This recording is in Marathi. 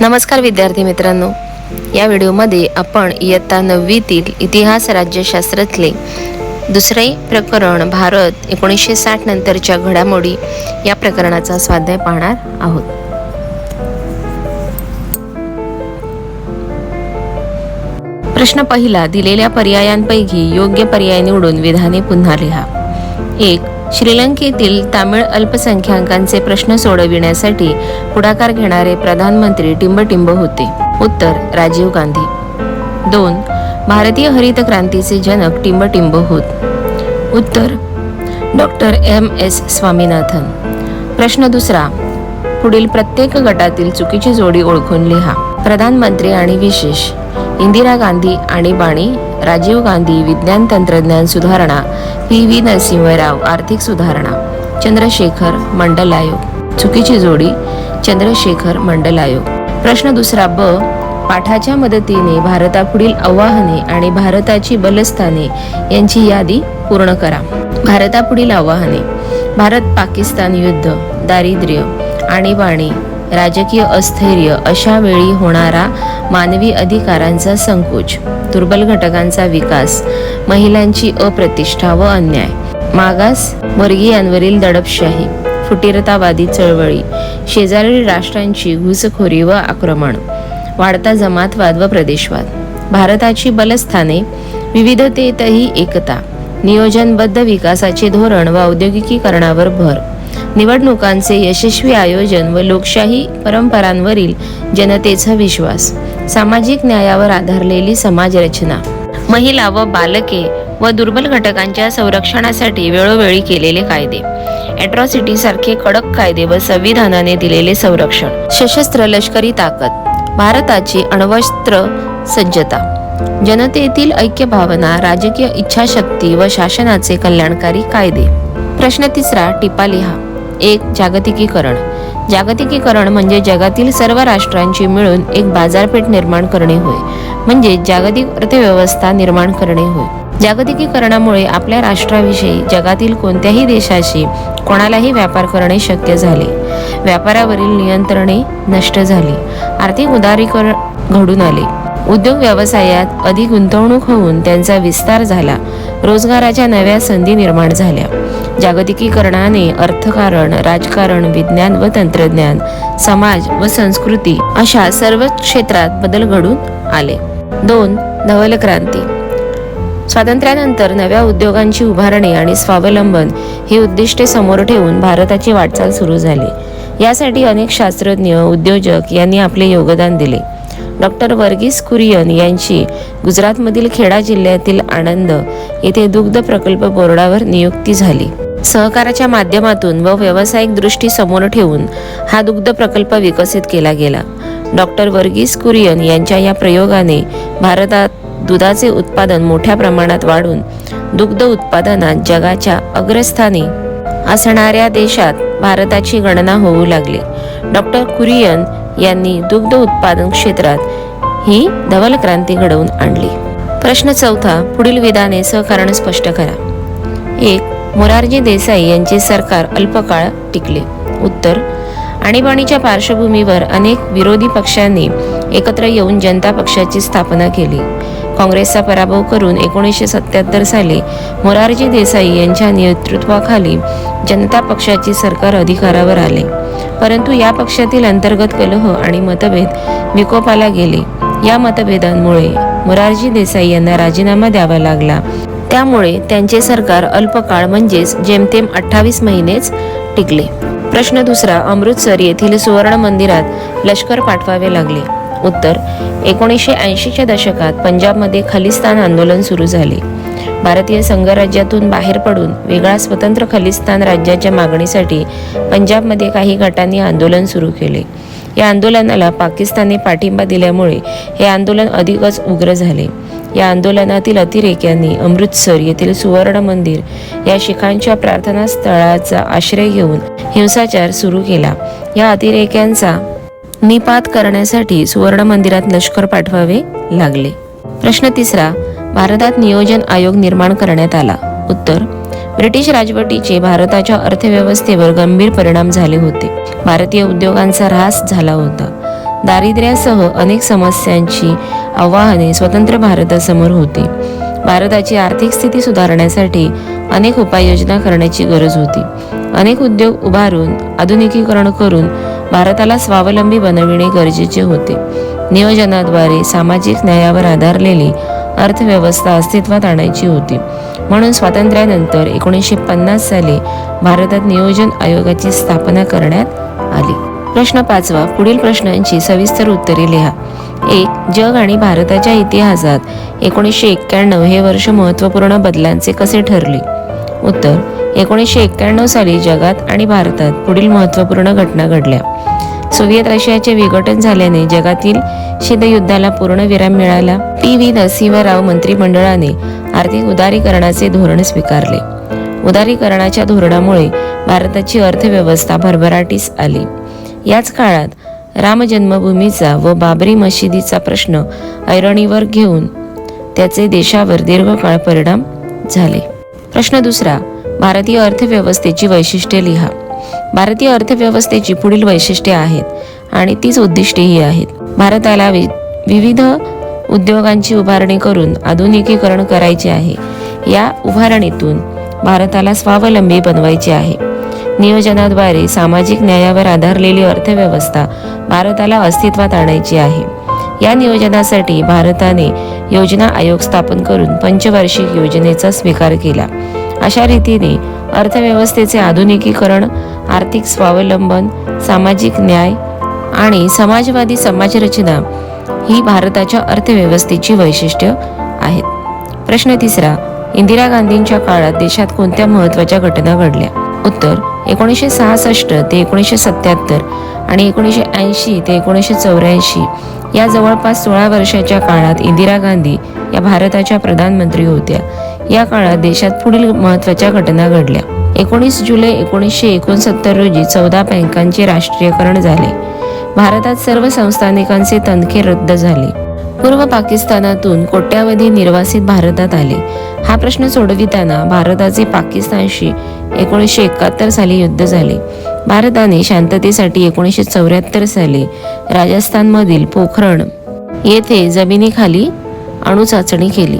नमस्कार विद्यार्थी मित्रांनो. या व्हिडिओमध्ये आपण इयत्ता नववीतील इतिहास राज्यशास्त्रातले दुसरे प्रकरण भारत एकोणीसशे साठ नंतरच्या घडामोडी या प्रकरणाचा स्वाध्याय पाहणार आहोत. प्रश्न पहिला दिलेल्या पर्यायांपैकी योग्य पर्याय निवडून विधाने पुन्हा लिहा. एक श्रीलंकेतील तामिळ अल्पसंख्याकांचे प्रश्न सोडविण्यासाठी पुढाकार घेणारे प्रधानमंत्री टिंबटिंब होते. उत्तर राजीव गांधी. दोन भारतीय हरित क्रांतीचे जनक टिंबटिंब होत. उत्तर डॉक्टर एम एस स्वामीनाथन. प्रश्न दुसरा पुढील प्रत्येक गटातील चुकीची जोडी ओळखून लिहा. प्रधानमंत्री आणि विशेष इंदिरा गांधी आणीबाणी राजीव गांधी विज्ञान तंत्रज्ञान सुधारणा पी व्ही नरसिंहराव आर्थिक सुधारणा चंद्रशेखर मंडल आयोग. चुकीची जोडी चंद्रशेखर मंडल आयोग. प्रश्न दुसरा ब पाठाच्या मदतीने भारतापुढील आव्हाने आणि भारताची बलस्थाने यांची यादी पूर्ण करा. भारतापुढील आव्हाने भारत पाकिस्तान युद्ध दारिद्र्य आणीबाणी राजकीय अस्थैर्य अशा वेळी होणारा मानवी अधिकारांचा संकोच दुर्बल घटकांचा विकास महिलांची अप्रतिष्ठा व अन्याय. मागास वर्गीयांवरील दडपशाही फुटीरतावादी चळवळी शेजारील राष्ट्रांची घुसखोरी व आक्रमण वाढता जमातवाद व प्रदेशवाद. भारताची बलस्थाने विविधतेतही एकता नियोजनबद्ध विकासाचे धोरण व औद्योगिकीकरणावर भर. निवडणुकांचे यशस्वी आयोजन व लोकशाही परंपरांवरील जनतेचा विश्वास सामाजिक न्यायावर आधारलेली समाजरचना महिला व बालके व दुर्बल घटकांच्या संरक्षणासाठी वेळोवेळी केलेले कायदे अॅट्रॉसिटी सारखे कडक कायदे व संविधानाने दिलेले संरक्षण सशस्त्र लष्करी ताकद भारताची अण्वस्त्र सज्जता जनतेतील ऐक्य भावना राजकीय इच्छाशक्ती व शासनाचे कल्याणकारी कायदे. प्रश्न तिसरा टिपा लिहा एक जागतिकीकरण. जागतिकीकरण म्हणजे जगातील सर्व राष्ट्रांची मिळून एक बाजारपेठ निर्माण करणे होय. म्हणजे जागतिक अर्थव्यवस्था निर्माण करणे होय. जागतिकीकरणामुळे आपल्या राष्ट्राविषयी जगातील कोणत्याही देशाशी कोणालाही व्यापार करणे शक्य झाले. व्यापारावरील नियंत्रणे नष्ट झाली. आर्थिक उदारीकरण घडून आले. उद्योग व्यवसायात अधिक गुंतवणूक होऊन त्यांचा विस्तार झाला. रोजगाराच्या नव्या संधी निर्माण झाल्या. जागतिकीकरणाने अर्थकारण राजकारण विज्ञान व तंत्रज्ञान समाज व संस्कृती अशा सर्व क्षेत्रात बदल घडून आले. दोन नवल क्रांती स्वातंत्र्यानंतर नव्या उद्योगांची उभारणी आणि स्वावलंबन ही उद्दिष्टे समोर ठेवून भारताची वाटचाल सुरू झाली. यासाठी अनेक शास्त्रज्ञ उद्योजक यांनी आपले योगदान दिले. डॉक्टर वर्गीस कुरियन यांची गुजरातमधील खेडा जिल्ह्यातील आनंद येथे दुग्ध प्रकल्प बोर्डावर नियुक्ती झाली. सहकाराच्या माध्यमातून व व्यावसायिक दृष्टी समोर ठेवून हा दुग्ध प्रकल्प विकसित केला गेला. डॉक्टर वर्गीस कुरियन यांच्या या प्रयोगाने भारतात दुधाचे उत्पादन मोठ्या प्रमाणात वाढून दुग्ध उत्पादनात जगाच्या अग्रस्थानी असणाऱ्या देशात भारताची गणना होऊ लागली. डॉक्टर कुरियन यांनी दुग्ध उत्पादन क्षेत्रात ही धवल क्रांती घडवून आणली. प्रश्न चौथा पुढील विधाने सहकारण स्पष्ट करा. एक मोरारजी देसाई यांचे सरकार अल्पकाळ टिकले. उत्तर आणीबाणीच्या पार्श्वभूमीवर अनेक विरोधी पक्षांनी एकत्र येऊन जनता पक्षाची स्थापना केली. काँग्रेसचा पराभव करून एकोणीसशे सत्याहत्तर साली मोरारजी देसाई यांच्या नेतृत्वाखाली जनता पक्षाचे सरकार अधिकारावर आले. परंतु या पक्षातील अंतर्गत कलह आणि मतभेद विकोपाला गेले. या मतभेदांमुळे मोरारजी देसाई यांना राजीनामा द्यावा लागला. त्यामुळे त्यांचे सरकार अल्पकाळ म्हणजेच जेमतेम अठ्ठावीस महिनेच टिकले. प्रश्न दुसरा अमृतसर येथील सुवर्ण मंदिरात लष्कर पाठवावे लागले. उत्तर एकोणीसशे ऐंशीच्या दशकात पंजाबमध्ये खलिस्तान आंदोलन सुरू झाले. भारतीय संघराज्यातून बाहेर पडून वेगळा स्वतंत्र खलिस्तान राज्याच्या मागणीसाठी पंजाबमध्ये काही गटांनी आंदोलन सुरू केले. या आंदोलनाला पाकिस्तानने पाठिंबा दिल्यामुळे हे आंदोलन अधिकच उग्र झाले. या आंदोलनातील अतिरेक्यांनी अमृतसर येथील सुवर्ण मंदिर या शिखांच्या प्रार्थना स्थळाचा आश्रय घेऊन हिंसाचार सुरू केला. या अतिरेक्यांचा निपात करण्यासाठी सुवर्ण मंदिरात लष्कर पाठवावे लागले. प्रश्न तिसरा भारतात नियोजन आयोग निर्माण करण्यात आला. उत्तर ब्रिटिश राजवटीचे भारताच्या अर्थव्यवस्थेवर गंभीर परिणाम झाले होते. भारतीय उद्योगांचा ऱ्हास झाला होता. दारिद्र्यासह अनेक समस्यांची आव्हाने स्वतंत्र भारतासमोर होती. भारताची आर्थिक स्थिती सुधारण्यासाठी अनेक उपाययोजना करण्याची गरज होती. अनेक उद्योग उभारून आधुनिकीकरण करून भारताला स्वावलंबी बनविणे गरजेचे होते. नियोजनाद्वारे सामाजिक न्यायावर आधारलेली अर्थव्यवस्था अस्तित्वात आणायची होती. म्हणून स्वातंत्र्यानंतर एकोणीसशे पन्नास साली भारतात नियोजन आयोगाची स्थापना करण्यात आली. प्रश्न पाचवा पुढील प्रश्नांची सविस्तर उत्तरे लिहा. एक जग आणि भारताच्या इतिहासात एकोणीसशे एक्क्याण्णव हे वर्ष महत्त्वपूर्ण बदलांचे कसे ठरले? उत्तर एकोणीसशे एक्क्याण्णव साली जगात आणि भारतात पुढील महत्त्वपूर्ण घटना घडल्या. सोव्हिएत रशियाचे विघटन झाल्याने जगातील शीतयुद्धाला पूर्णविराम मिळाला. पी. व्ही. नरसिंहराव मंत्रिमंडळाने आर्थिक उदारीकरणाचे धोरण स्वीकारले. उदारीकरणाच्या धोरणामुळे भारताची अर्थव्यवस्था भरभराटीस आली. याच काळात रामजन्मभूमीचा व बाबरी मशिदीचा प्रश्न ऐरणीवर घेऊन त्याचे देशावर दीर्घकाळ परिणाम झाले. प्रश्न दुसरा भारतीय अर्थव्यवस्थेची वैशिष्ट्ये लिहा. भारतीय अर्थव्यवस्थेची पुढील वैशिष्ट्ये आहेत आणि तीच उद्दिष्टेही आहेत. भारताला वि विविध उद्योगांची उभारणी करून आधुनिकीकरण करायचे आहे. या उभारणीतून भारताला स्वावलंबी बनवायचे आहे. नियोजनाद्वारे सामाजिक न्यायावर आधारलेली अर्थव्यवस्था भारताला अस्तित्वात आणायची आहे. या नियोजनासाठी भारताने योजना आयोग स्थापन करून पंचवार्षिक योजनेचा स्वीकार केला. अशा रीतीने अर्थव्यवस्थेचे आधुनिकीकरण आर्थिक स्वावलंबन सामाजिक न्याय आणि समाजवादी समाजरचना ही भारताच्या अर्थव्यवस्थेची वैशिष्ट्य आहेत. प्रश्न तिसरा इंदिरा गांधींच्या काळात देशात कोणत्या महत्त्वाच्या घटना घडल्या? उत्तर एकोणीसशे सहासष्ट ते एकोणीसशे सत्याहत्तर आणि एकोणीसशे ऐंशी ते एकोणीसशे चौऱ्याऐंशी या जवळपास सोळा वर्षाच्या काळात इंदिरा गांधी या भारताच्या प्रधानमंत्री होत्या. या काळात देशात पुढील महत्त्वाच्या घटना घडल्या. एकोणीस जुलै एकोणीसशे एकोणसत्तर रोजी चौदा बँकांचे राष्ट्रीयकरण झाले. भारतात सर्व संस्थानिकांचे तनखे रद्द झाले. पूर्व पाकिस्तानातून कोट्यावधी निर्वासित भारतात आले. हा प्रश्न सोडविताना भारताचे पाकिस्तानशी एकोणीसशे एकाहत्तर साली युद्ध झाले. भारताने शांततेसाठी एकोणीसशे चौऱ्याहत्तर साली राजस्थानमधील पोखरण येथे जमिनीखाली अणुचाचणी केली.